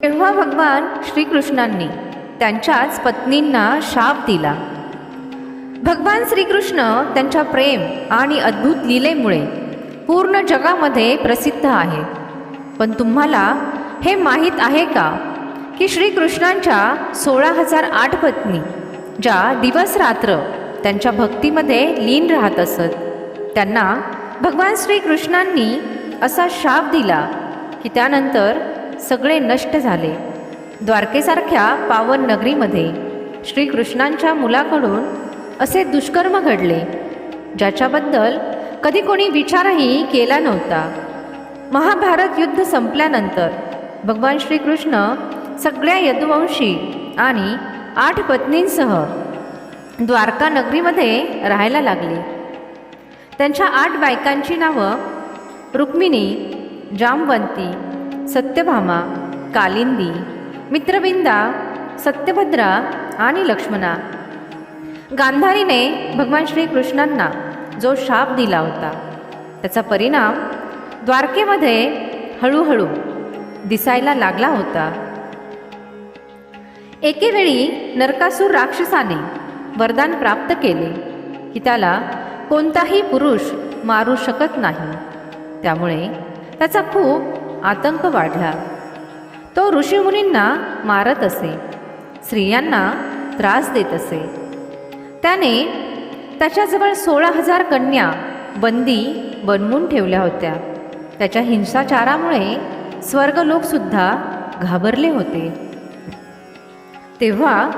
तेव्हा भगवान श्रीकृष्णांनी त्यांच्याच पत्नींना शाप दिला. भगवान श्रीकृष्ण त्यांच्या प्रेम आणि अद्भुत लीलेमुळे पूर्ण जगामध्ये प्रसिद्ध आहे. पण तुम्हाला हे माहीत आहे का की श्रीकृष्णांच्या सोळा हजार आठ पत्नी ज्या दिवस रात्र त्यांच्या भक्तीमध्ये लीन राहत असत त्यांना भगवान श्रीकृष्णांनी असा शाप दिला की त्यानंतर सगळे नष्ट झाले. द्वारकेसारख्या पावन नगरीमध्ये श्रीकृष्णांच्या मुलाकडून असे दुष्कर्म घडले ज्याच्याबद्दल कधी कोणी विचारही केला नव्हता. महाभारत युद्ध संपल्यानंतर भगवान श्रीकृष्ण सगळ्या यदुवंशी आणि आठ पत्नींसह द्वारका नगरीमध्ये राहायला लागले. त्यांच्या आठ बायकांची नावं रुक्मिणी जामवंती सत्यभामा कालिंदी मित्रविंदा सत्यभद्रा आणि लक्ष्मणा. गांधारीने भगवान श्रीकृष्णांना जो शाप दिला होता त्याचा परिणाम द्वारकेमध्ये हळूहळू दिसायला लागला होता. एकेवेळी नरकासूर राक्षसाने वरदान प्राप्त केले की त्याला कोणताही पुरुष मारू शकत नाही. त्यामुळे त्याचा खूप आतंक वाढला. तो ऋषीमुनींना मारत असे. स्त्रियांना त्रास देत असे. त्याने त्याच्याजवळ सोळा हजार कन्या बंदी बनवून ठेवल्या होत्या. त्याच्या हिंसाचारामुळे स्वर्गलोकसुद्धा घाबरले होते. तेव्हा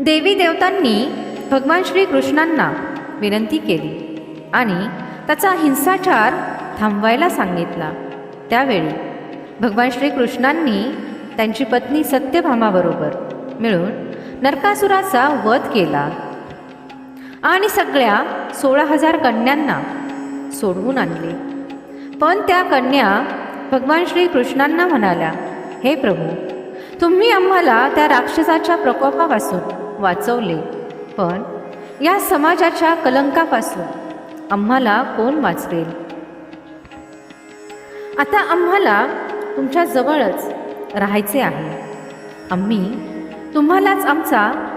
देवी देवतांनी भगवान श्रीकृष्णांना विनंती केली आणि त्याचा हिंसाचार थांबवायला सांगितला. त्यावेळी भगवान श्रीकृष्णांनी त्यांची पत्नी सत्यभामाबरोबर मिळून नरकासुराचा वध केला. आणि सगळ्या सोळा हजार कन्यांना सोडवून आणले. पण त्या कन्या भगवान श्रीकृष्णांना म्हणाल्या हे प्रभू तुम्ही आम्हाला त्या राक्षसाच्या प्रकोपापासून वाचवले पण या समाजाच्या कलंकापासून आम्हाला कोण वाचवेल? आता आम्हाला तुमच्या जवळच राहायचे आहे. आम्ही तुम्हालाच आमचा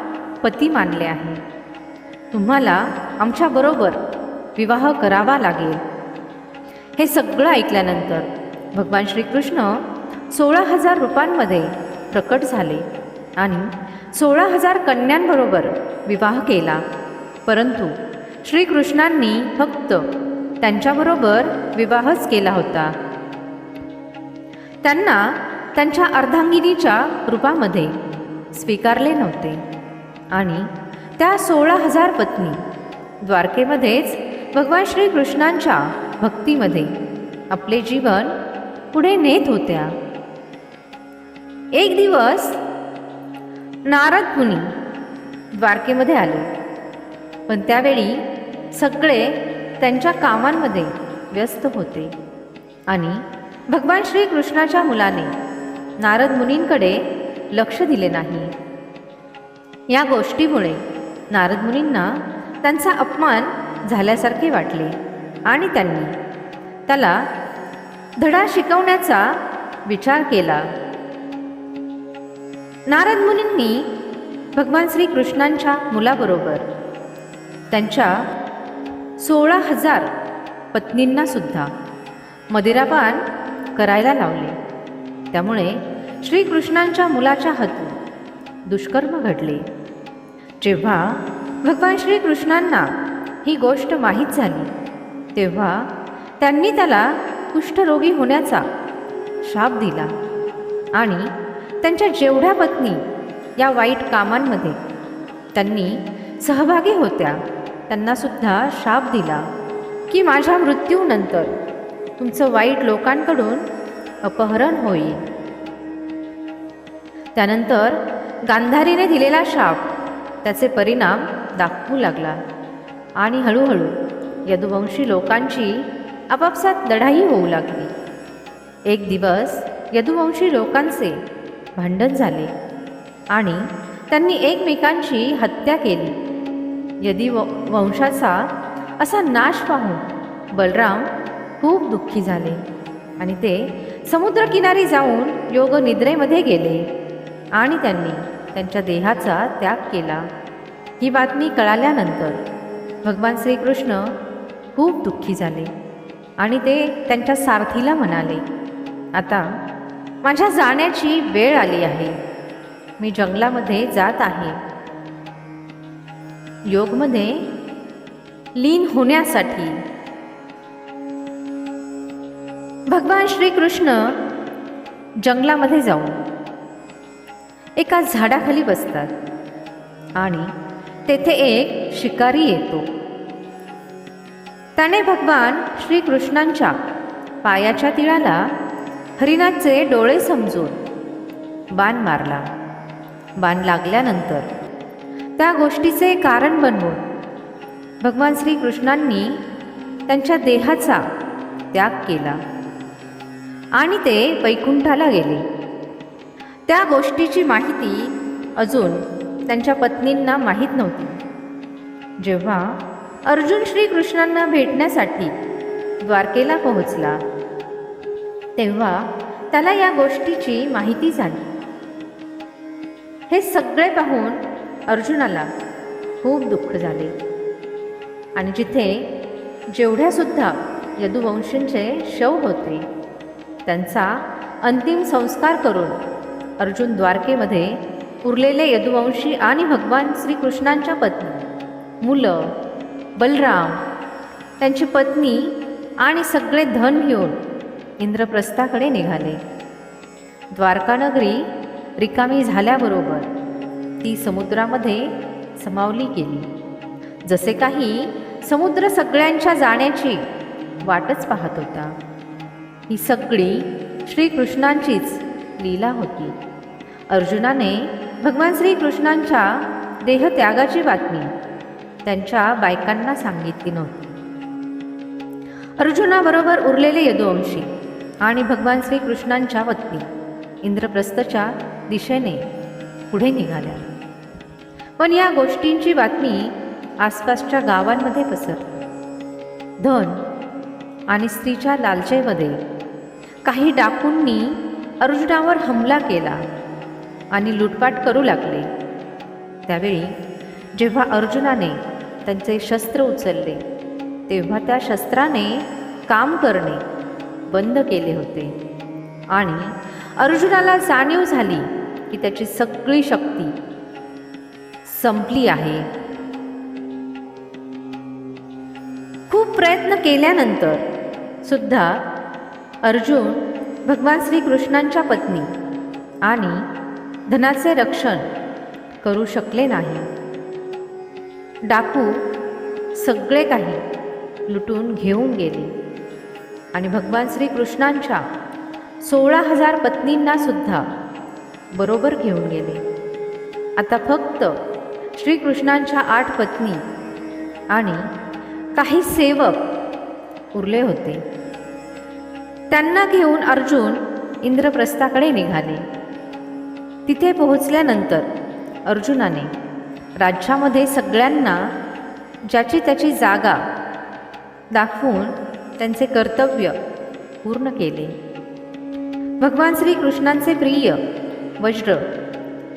पती मानले आहे. तुम्हाला आमच्याबरोबर विवाह करावा लागेल. हे सगळं ऐकल्यानंतर भगवान श्रीकृष्ण सोळा हजार रुपयांमध्ये प्रकट झाले आणि सोळा हजार कन्यांबरोबर विवाह केला. परंतु श्रीकृष्णांनी फक्त त्यांच्याबरोबर विवाहच केला होता. त्यांना त्यांच्या अर्धांगिनीच्या रूपामध्ये स्वीकारले नव्हते. आणि त्या सोळा हजार पत्नी द्वारकेमध्येच भगवान श्रीकृष्णांच्या भक्तीमध्ये आपले जीवन पुढे नेत होत्या. एक दिवस नारद मुनी द्वारकेमध्ये आले. पण त्यावेळी सगळे त्यांच्या कामांमध्ये व्यस्त होते आणि भगवान श्रीकृष्णाच्या मुलाने नारद मुनींकडे लक्ष दिले नाही. या गोष्टीमुळे नारद मुनींना त्यांचा अपमान झाल्यासारखे वाटले आणि त्यांनी त्याला धडा शिकवण्याचा विचार केला. नारद मुनींनी भगवान श्रीकृष्णांच्या मुलाबरोबर त्यांच्या सोळा हजार पत्नींनासुद्धा मदिरापान करायला लावले. त्यामुळे श्रीकृष्णांच्या मुलाच्या हातून दुष्कर्म घडले. जेव्हा भगवान श्रीकृष्णांना ही गोष्ट माहीत झाली तेव्हा त्यांनी त्याला कुष्ठरोगी होण्याचा शाप दिला आणि त्यांच्या जेवढ्या पत्नी या वाईट कामांमध्ये त्यांनी सहभागी होत्या त्यांनासुद्धा शाप दिला की माझ्या मृत्यूनंतर तुमचं वाईट लोकांकडून अपहरण होईल. त्यानंतर गांधारीने दिलेला शाप त्याचे परिणाम दाखवू लागला आणि हळूहळू यदुवंशी लोकांची आपापसात लढाई होऊ लागली. एक दिवस यदुवंशी लोकांचे भांडण झाले आणि त्यांनी एकमेकांची हत्या केली. यदि वंशाचा असा नाश पाहून बलराम खूप दुःखी झाले. आणि ते समुद्रकिनारी जाऊन योग निद्रेमध्ये गेले. आणि त्यांनी त्यांच्या देहाचा त्याग केला. ही बातमी कळाल्यानंतर भगवान श्रीकृष्ण खूप दुःखी झाले. आणि ते त्यांच्या सारथीला म्हणाले आता माझ्या जाण्याची वेळ आली आहे. मी जंगलामध्ये जात आहे. योगमध्ये लीन होण्यासाठी भगवान श्रीकृष्ण जंगलामध्ये जाऊन एका झाडाखाली बसतात आणि तेथे एक शिकारी येतो. त्याने भगवान श्रीकृष्णांच्या पायाच्या तिळाला हरिणाचे डोळे समजून बाण मारला. बाण लागल्यानंतर त्या गोष्टीचे कारण बनवून भगवान श्रीकृष्णांनी त्यांच्या देहाचा त्याग केला. आणि ते वैकुंठाला गेले. त्या गोष्टीची माहिती अजून त्यांच्या पत्नींना माहीत नव्हती. जेव्हा अर्जुन श्रीकृष्णांना भेटण्यासाठी द्वारकेला पोहोचला तेव्हा त्याला या गोष्टीची माहिती झाली. हे सगळे पाहून अर्जुनाला खूप दुःख झाले. आणि जिथे जेवढ्यासुद्धा यदुवंशींचे शव होते त्यांचा अंतिम संस्कार करून अर्जुन द्वारकेमध्ये उरलेले यदुवंशी आणि भगवान श्रीकृष्णांच्या पत्नी मुलं बलराम त्यांची पत्नी आणि सगळे धन घेऊन इंद्रप्रस्थाकडे निघाले. द्वारकानगरी रिकामी झाल्याबरोबर ती समुद्रामध्ये समावली गेली. जसे काही समुद्र सगळ्यांच्या जाण्याची वाटच पाहत होता. ही सगळी श्रीकृष्णांचीच लीला होती. अर्जुनाने भगवान श्रीकृष्णांच्या देहत्यागाची बातमी त्यांच्या बायकांना सांगितली नव्हती. अर्जुनाबरोबर उरलेले यदुवंशी आणि भगवान श्रीकृष्णांच्या पत्नी इंद्रप्रस्थच्या दिशेने पुढे निघाल्या. पण या गोष्टींची बातमी आसपासच्या गावांमध्ये पसरली. धन आणि स्त्रीच्या लालचेमध्ये काही डाकूंनी अर्जुनावर हमला केला आणि लुटपाट करू लागले. त्यावेळी जेव्हा अर्जुनाने त्यांचे शस्त्र उचलले तेव्हा त्या शस्त्राने काम करणे बंद केले होते आणि अर्जुनाला जाणीव झाली की त्याची सगळी शक्ती संपली आहे. खूप प्रयत्न केल्यानंतर सुद्धा अर्जुन भगवान श्रीकृष्णांच्या पत्नी आणि धनाचे रक्षण करू शकले नाही. डाकू सगळे काही लुटून घेऊन गेले आणि भगवान श्रीकृष्णांच्या सोळा हजार पत्नींनासुद्धा बरोबर घेऊन गेले. आता फक्त श्रीकृष्णांच्या आठ पत्नी आणि काही सेवक उरले होते. त्यांना घेऊन अर्जुन इंद्रप्रस्थाकडे निघाले. तिथे पोहोचल्यानंतर अर्जुनाने राज्यामध्ये सगळ्यांना ज्याची त्याची जागा दाखवून त्यांचे कर्तव्य पूर्ण केले. भगवान श्रीकृष्णांचे प्रिय वज्र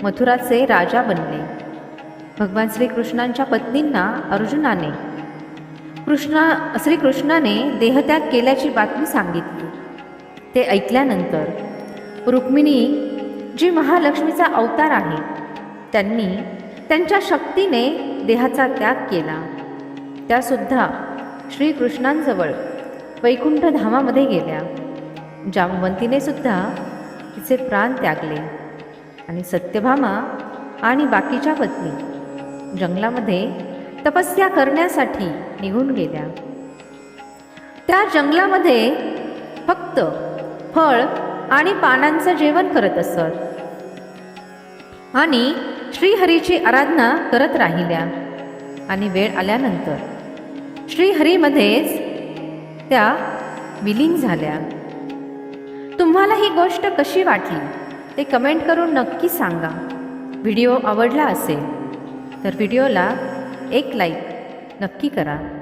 मथुराचे राजा बनले. भगवान श्रीकृष्णांच्या पत्नींना अर्जुनाने कृष्णा श्रीकृष्णाने देहत्याग केल्याची बातमी सांगितली. ते ऐकल्यानंतर रुक्मिणी जी महालक्ष्मीचा अवतार आहे त्यांनी त्यांच्या शक्तीने देहाचा त्याग केला. त्यासुद्धा श्रीकृष्णांजवळ वैकुंठ धामामध्ये गेल्या. जामवंतीने सुद्धा तिचे प्राण त्यागले. आणि सत्यभामा आणि बाकीच्या पत्नी जंगलामध्ये तपस्या करण्यासाठी निघून गेल्या. त्या जंगलामध्ये फक्त फळ आणि पानांचं जेवण करत असत. आणि श्रीहरीची आराधना करत राहिल्या. आणि वेळ आल्यानंतर श्रीहरीमध्येच त्या विलीन झाल्या. तुम्हाला ही गोष्ट कशी वाटली? ते कमेंट करून नक्की सांगा. व्हिडिओ आवडला असेल तर व्हिडिओला एक लाईक नक्की करा.